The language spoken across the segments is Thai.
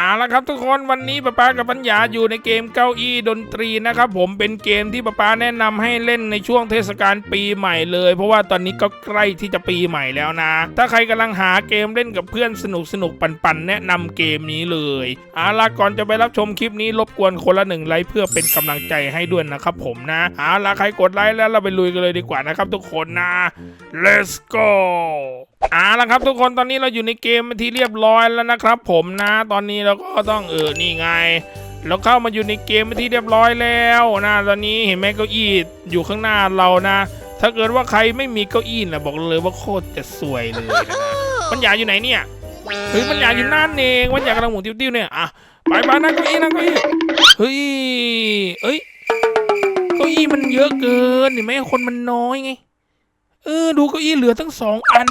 เอาละครับทุกคนวันนี้ป้าป๊ากับปัญญาอยู่ในเกมเก้าอี้ดนตรีนะครับผมเป็นเกมที่ป้าป๊าแนะนำให้เล่นในช่วงเทศกาลปีใหม่เลย เพราะว่าตอนนี้ก็ใกล้ที่จะปีใหม่แล้วนะ ถ้าใครกำลังหาเกมเล่นกับเพื่อนสนุกสนุกๆปันๆแนะนำเกมนี้เลยเอาละก่อนจะไปรับชมคลิปนี้รบกวนคนละหนึ่งไลค์เพื่อเป็นกำลังใจให้ด้วยนะครับผมนะเอาละใครกดไลค์แล้วเราไปลุยกันเลยดีกว่านะครับทุกคนนะ let's go อาละครับทุกคนตอนนี้เราอยู่ในเกมที่เรียบร้อยแล้วนะครับ ผมนะตอนนี้เราก็ต้องเออนี่ไงเราเข้ามาอยู่ในเกมที่เรียบร้อยแล้วนะตอนนี้เห็นไหมเก้าอี้อยู่ข้างหน้าเรานะ ถ้าเกิดว่าใครไม่มีเก้าอี้นะบอกเลยว่าโคตรจะสวยเลยนะปัญญาอยู่ไหนเนี่ยเฮ้ยปัญญาอยู่นั่นเองปัญญากำลังหมุนติ้วๆเนี่ยอะไปไปนั่งเก้าอี้นั่งเก้าอี้เฮ้ยเอ้ยเก้าอี้มันเยอะเกินเห็นไหมคนมันน้อยไง เออดูเก้าอี้เหลือตั้งสองอัน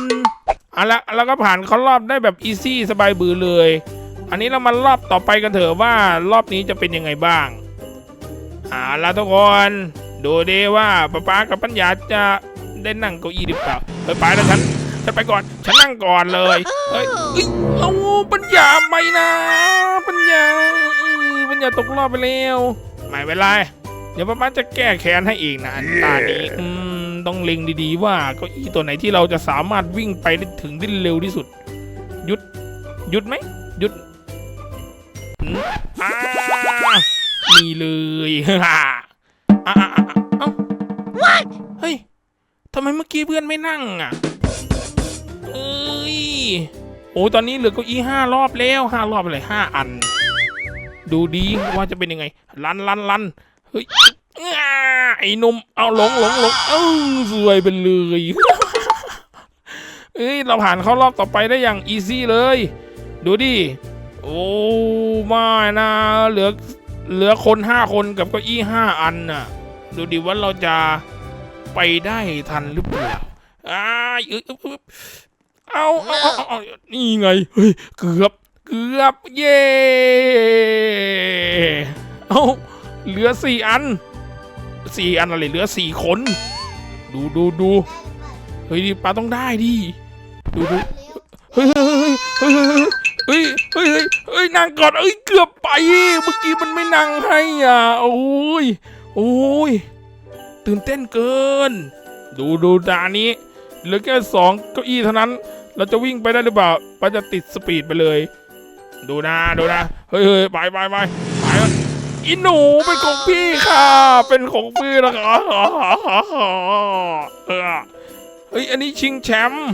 เอาละเราก็ผ่านเขารอบได้แบบอีซี่สบายบือเลย อันนี้เรามารอบต่อไปกันเถอะว่ารอบนี้จะเป็นยังไงบ้างเอาละทุกคนดูดีว่าป๊าป๊ากับปัญญาจะได้นั่งเก้าอี้หรือเปล่าเฮ้ยไปแล้วฉันฉันไปก่อนฉันนั่งก่อนเลยเฮ้ยเอ้าปัญญาไม่นะ ปัญญาปัญญาตกรอบไปแล้วไม่เป็นไรเดี๋ยวป๊าป๊าจะแก้แค้นให้เองนะอันตานี้อืม ต้องเล็งดีๆ ว่าเก้าอี้ตัวไหนที่เราจะสามารถวิ่งไปได้ถึงได้เร็วที่สุด หยุด หยุดไหมหยุดอืมอ่านี่เลยฮ่าอ่าอ่าอ่าเอ้าเฮ้ยทำไมเมื่อกี้เพื่อนไม่นั่งอะเอ้ยโอ้ตอนนี้เหลือเก้าอี้ห้ารอบแล้วห้ารอบอะไรห้าอัน ดูดีว่าจะเป็นยังไงลันลันลันเฮ้ย ไอ้นุ่มเอาหลงหลงหลงเอ้าสวยไปเลยเอ้ยเราผ่านเข้ารอบต่อไปได้อย่างอีซี่เลย ดูดิ โอ้ไม่นะเหลือเหลือคนห้าคนกับเก้าอี้ห้าอันน่ะ ดูดิว่าเราจะไปได้ทันหรือเปล่าอ้าเอ้ยเอ้ยเออาเอาเอาเอาเอานี่ไงเฮ้ยเกือบเกือบเย่เอาเหลือสี่อัน สี่อันอะไรเหลือสี่คน ดูดูดูเฮ้ยปลาต้องได้ดิดูดูเฮ้ยเฮ้ยเฮ้ยเฮ้ยเฮ้ยเฮ้ยนั่งก่อนเอ้ยเกือบไป เมื่อกี้มันไม่นั่งให้อะโอ้ยโอ้ยตื่นเต้นเกิน ดูดูดานี้เหลือแค่สองเก้าอี้เท่านั้น เราจะวิ่งไปได้หรือเปล่าปาจะติดสปีดไปเลย ดูนะดูนะเฮ้ยเฮ้ยไปไปไป อีหนูเป็นของพี่ค่ะ เป็นของพี่นะคะเออเฮ้ยอันนี้ชิงแชมป์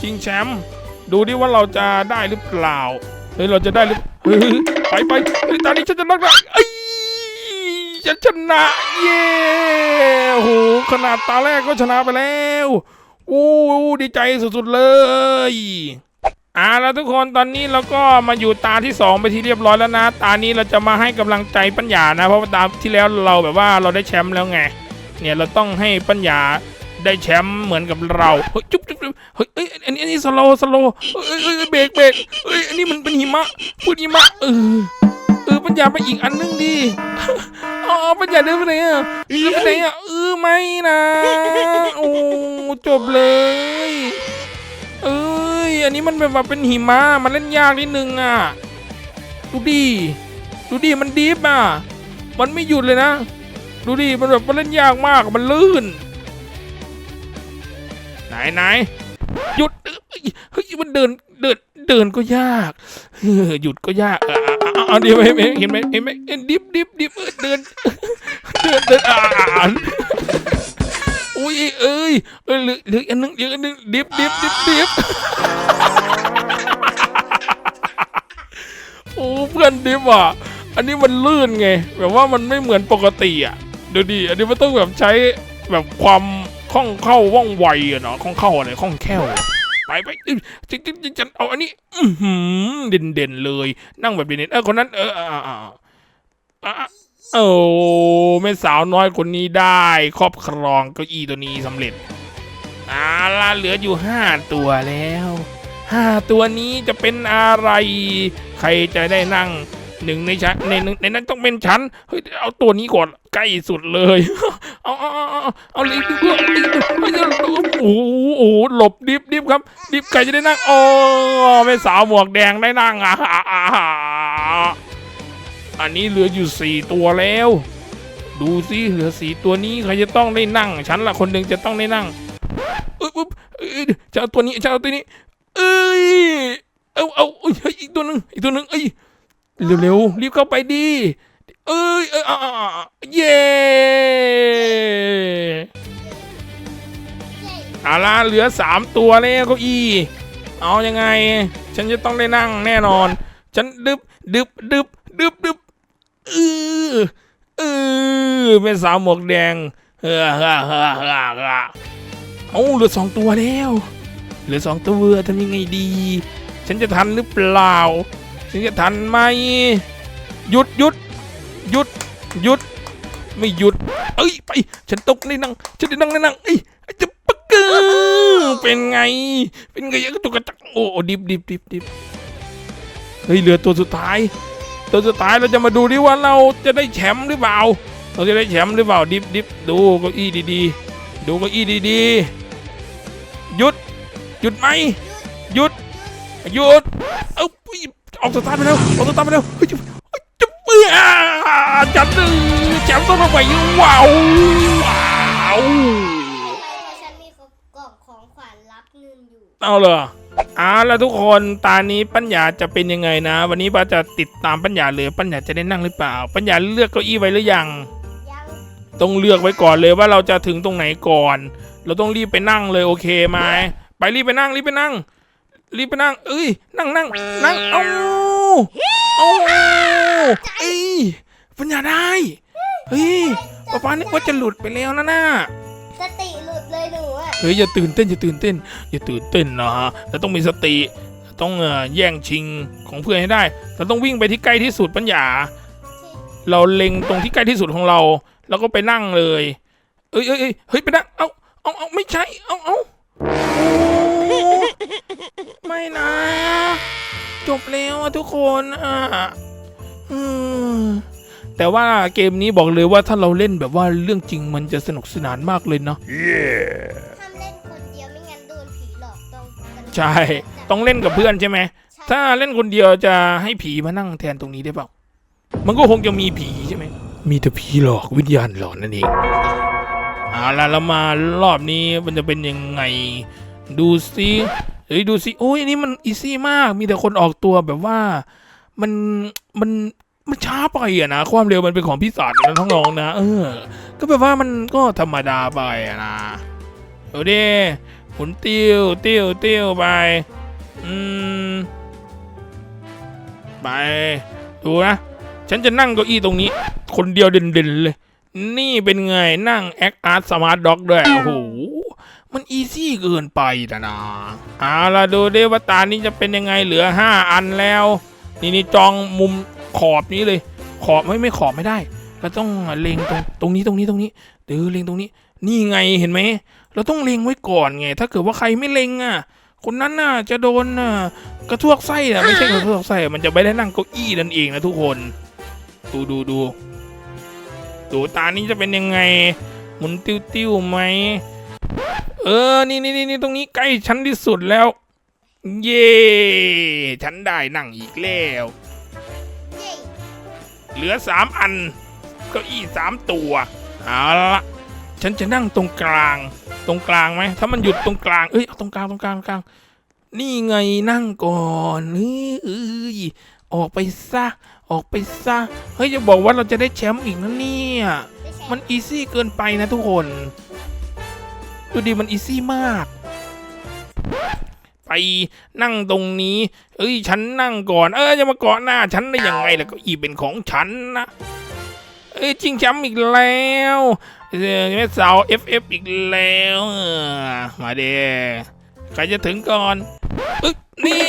ชิงแชมป์ดูดิว่าเราจะได้หรือเปล่าเฮ้ยเราจะได้หรือเฮ้ยไปไปเฮ้ยตอนนี้ฉันจะนักได้เอ้ยฉันชนะเย้โอ้โหขนาดตาแรกก็ชนะไปแล้วโอ้ดีใจสุดๆเลย อ่าแล้วทุกคนตอนนี้เราก็มาอยู่ตาที่สองไปที่เรียบร้อยแล้วนะ ตานี้เราจะมาให้กำลังใจปัญญานะ เพราะว่าตาที่แล้วเราแบบว่าเราได้แชมป์แล้วไง เนี่ยเราต้องให้ปัญญาได้แชมป์เหมือนกับเราเฮ้ยจุ๊บจุ๊บเฮ้ยเอ้ยอันนี้อันนี้สโลสโลเอ้ยเอ้ยเบรกเบรกเอ้ยอันนี้มันเป็นหิมะพูดหิมะเออเออปัญญาไปอีกอันนึงดิอ๋อปัญญาเดินไปไหนอะเดินไปไหนอะเออไม่นะโอ้จบเลย อันนี้มันแบบว่าเป็นหิมะมันเล่นยากนิดนึงอะดูดิดูดิมันดีฟอะมันไม่หยุดเลยนะ ดูดิมันแบบมันเล่นยากมากมันลื่น ไหนไหนหยุดเฮ้ยมันเดินเดินเดินก็ยากเออหยุดก็ยากเออเอาเอาเอเดี๋ยวเห็นไหมเห็นไหมเห็นไหมเห็นดิฟดิฟดิฟเดินเดินเดินอ่านอุ้ยเอ้ยเอ้ยเหลือเหลืออันนึงเหลืออันนึงดิบดิบดิบดิบ พื่อนดิบอะ อันนี้มันลื่นไง แบบว่ามันไม่เหมือนปกติอะดูดิอันนี้มันต้องแบบใช้แบบความคล่องเข้าว่องไวอะเนาะคล่องเข้าอะไรคล่องแคล่วไปไปอุ๊ยจะจะจะจะเอาอันนี้อือหือเด่นเด่นเลย นั่งแบบเด่นๆเออคนนั้นเอออ่าอ่าอ่าอ่าโอ้แม่สาวน้อยคนนี้ได้ ครอบครองเก้าอี้ตัวนี้สำเร็จอาละเหลืออยู่ห้าตัวแล้ว ห้าตัวนี้จะเป็นอะไร ใครจะได้นั่งหนึ่งในชั้นในหนึ่งในนั้นต้องเป็นฉันเฮ้ยเอาตัวนี้ก่อนใกล้สุดเลย เอาเอาเอาเอาเลยดูโอ้โหโอ้โหหลบดิบดิบครับ ดิบใครจะได้นั่งโอ้แม่สาวหมวกแดงได้นั่งอะอันนี้เหลืออยู่สี่ตัวแล้ว ดูสิเหลือสี่ตัวนี้ใครจะต้องได้นั่งฉันละคนหนึ่งจะต้องได้นั่งเอ้ยอุ๊บเอ้ยจะเอาตัวนี้จะเอาตัวนี้ เอ้ยเอาเอาเอ้ยเฮ้ยอีกตัวหนึ่งอีกตัวหนึ่งเอ้ยเร็วๆรีบเข้าไปดีเอ้ยเอ้ยอ่าอ่าอ่าเย้เอาละเหลือสามตัวแล้วเก้าอี้เอายังไง ฉันจะต้องได้นั่งแน่นอน ฉันดึบดึบดึบดึบดึบเออเออเป็นสาวหมวกแดงเฮ้อเฮ้อเฮ้อเฮ้อเฮ้อเอาเหลือสองตัวแล้ว เหลือสองตัวทำยังไงดี ฉันจะทันหรือเปล่า ฉันจะทันไหมหยุดหยุดหยุดหยุด ไม่หยุด เอ้ยไป ฉันตกในนั่งฉันได้นั่งในนั่งเอ้ยจะปะกึ้งเป็นไง เป็นไงยังกระตุกกระตักโอ้โอ้ดิบดิบดิบดิบเฮ้ยเหลือตัวสุดท้าย ตัวสุดท้ายเราจะมาดูดิว่าเราจะได้แชมป์หรือเปล่า เราจะได้แชมป์หรือเปล่าดิบดิบดูเก้าอี้ดีๆ ดูเก้าอี้ดีๆหยุด หยุดไหมหยุดหยุดเอาอุ๊ยออกสตาร์ทไปแล้วออกสตาร์ทไปแล้วเฮ้ยจะเฮ้ยจะเบื่อจัดเลยแชมป์ต้องทำไมว้าวว้าวฉันมีกล่องของขวัญรับเงินอยู่เอาเลยอ่าแล้วทุกคนตานี้ปัญญาจะเป็นยังไงนะ วันนี้ป้าจะติดตามปัญญาเลยปัญญาจะได้นั่งหรือเปล่า ปัญญาเลือกเก้าอี้ไว้หรือยังยังต้องเลือกไว้ก่อนเลยว่าเราจะถึงตรงไหนก่อน เราต้องรีบไปนั่งเลยโอเคไหม ไปรีบไปนั่งรีบไปนั่ง รีบไปนั่ง เอ้ยนั่งนั่งนั่งเอาเอาเอ้ยปัญญาได้เฮ้ยป๊าป๊านึกว่าจะหลุดไปแล้วนะน่าสติหลุดเลยหนูอะเฮ้ยอย่าตื่นเต้นอย่าตื่นเต้นอย่าตื่นเต้นนะฮะเราต้องมีสติต้องเอ่อแย่งชิงของเพื่อนให้ได้เราต้องวิ่งไปที่ใกล้ที่สุดปัญญา เราเล็งตรงที่ใกล้ที่สุดของเรา แล้วก็ไปนั่งเลย เอ้ยเอ้ยเอ้ยเฮ้ยไปนั่งเอาเอาเอาไม่ใช่เอาเอาโอ้ ไม่นะ จบแล้วอะทุกคนอะอืมแต่ว่าเกมนี้บอกเลยว่าถ้าเราเล่นแบบว่าเรื่องจริงมันจะสนุกสนานมากเลยเนาะ ห้ามเล่นคนเดียวไม่งั้นโดนผีหลอกต้องกันใช่ ต้องเล่นกับเพื่อนใช่ไหมถ้าเล่นคนเดียวจะให้ผีมานั่งแทนตรงนี้ได้เปล่า มันก็คงจะมีผีใช่ไหม มีแต่ผีหลอกวิญญาณหลอนนั่นเอง เอาล่ะเรามารอบนี้มันจะเป็นยังไง ดูสิเฮ้ยดูสิโอ้ยอันนี้มันอีซี่มากมีแต่คนออกตัวแบบว่ามันมันมันช้าไปอะนะ ความเร็วมันเป็นของพี่ศาสตร์นะน้องๆนะ เออ ก็แบบว่ามันก็ธรรมดาไปอะนะเอาดิหมุนติ้วติ้วติ้วไป อืม ไป ดูนะ ฉันจะนั่งเก้าอี้ตรงนี้ คนเดียวเด่นๆเลย นี่เป็นไงนั่งแอคอาร์ตสมาร์ทด็อกด้วยโอ้โหมันอีซี่เกินไปนะนะเอาล่ะดูดิว่าตานี้จะเป็นยังไงเหลือห้าอันแล้ว นี่นี่จองมุมขอบนี้เลย ขอบไม่ไม่ขอบไม่ได้เราต้องเล็งตรงตรงนี้ตรงนี้ตรงนี้เดี๋ยวเล็งตรงนี้ นี่ไงเห็นไหมเราต้องเล็งไว้ก่อนไง ถ้าเกิดว่าใครไม่เล็งอะ คนนั้นน่ะจะโดนน่ะกระทวกไส้อะไม่ใช่กระทวกไส้มันจะไม่ได้นั่งเก้าอี้นั่นเองนะทุกคน ดูดูดู ดูตานี้จะเป็นยังไง หมุนติ้วติ้วๆไหม เออนี่นี่นี่นี่ตรงนี้ใกล้ฉันที่สุดแล้ว เย่ฉันได้นั่งอีกแล้ว เหลือสามอัน เก้าอี้สามตัว เอาละฉันจะนั่งตรงกลาง ตรงกลางไหม ถ้ามันหยุดตรงกลาง เอ้ย เอาตรงกลางตรงกลางตรงกลาง นี่ไงนั่งก่อนเฮ้ยเอ้ยออกไปซะ ออกไปซะ เฮ้ยจะบอกว่าเราจะได้แชมป์อีกนะเนี่ย มันอีซี่เกินไปนะทุกคน ดูดิมันอีซี่มาก ไปนั่งตรงนี้ เอ้ยฉันนั่งก่อน เออจะมาเกาะหน้าฉันได้ยังไงล่ะก็อีเป็นของฉันนะเอ้ยชิงแชมป์อีกแล้วเออแม่สาว FF อีกแล้วมาเด้ใครจะถึงก่อนเอ้ยนี่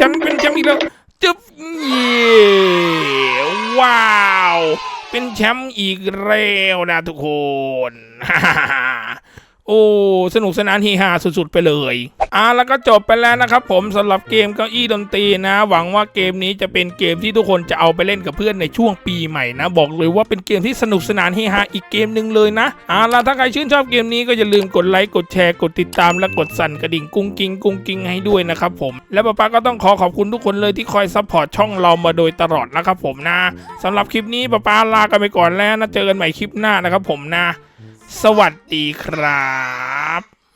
ฉันเป็นแชมป์อีกแล้ว จึ๊บเย่ว้าว เป็นแชมป์อีกแล้วนะทุกคนฮ่า โอ้สนุกสนานเฮฮาสุดๆไปเลยอะแล้วก็จบไปแล้วนะครับผมสำหรับเกมเก้าอี้ดนตรีนะ หวังว่าเกมนี้จะเป็นเกมที่ทุกคนจะเอาไปเล่นกับเพื่อนในช่วงปีใหม่นะ บอกเลยว่าเป็นเกมที่สนุกสนานเฮฮาอีกเกมหนึ่งเลยนะอะแล้วถ้าใครชื่นชอบเกมนี้ก็อย่าลืมกดไลค์กดแชร์กดติดตามและกดสั่นกระดิ่งกุ้งกิ้งกุ้งกิ้งให้ด้วยนะครับผมและป้าป๊าก็ต้องขอขอบคุณทุกคนเลยที่คอยซัพพอร์ตช่องเรามาโดยตลอดนะครับผมนะสำหรับคลิปนี้ป้าป๊าลากันไปก่อนแล้วนะเจอกันใหม่คลิปหน้านะครับผมนะ สวัสดีครับ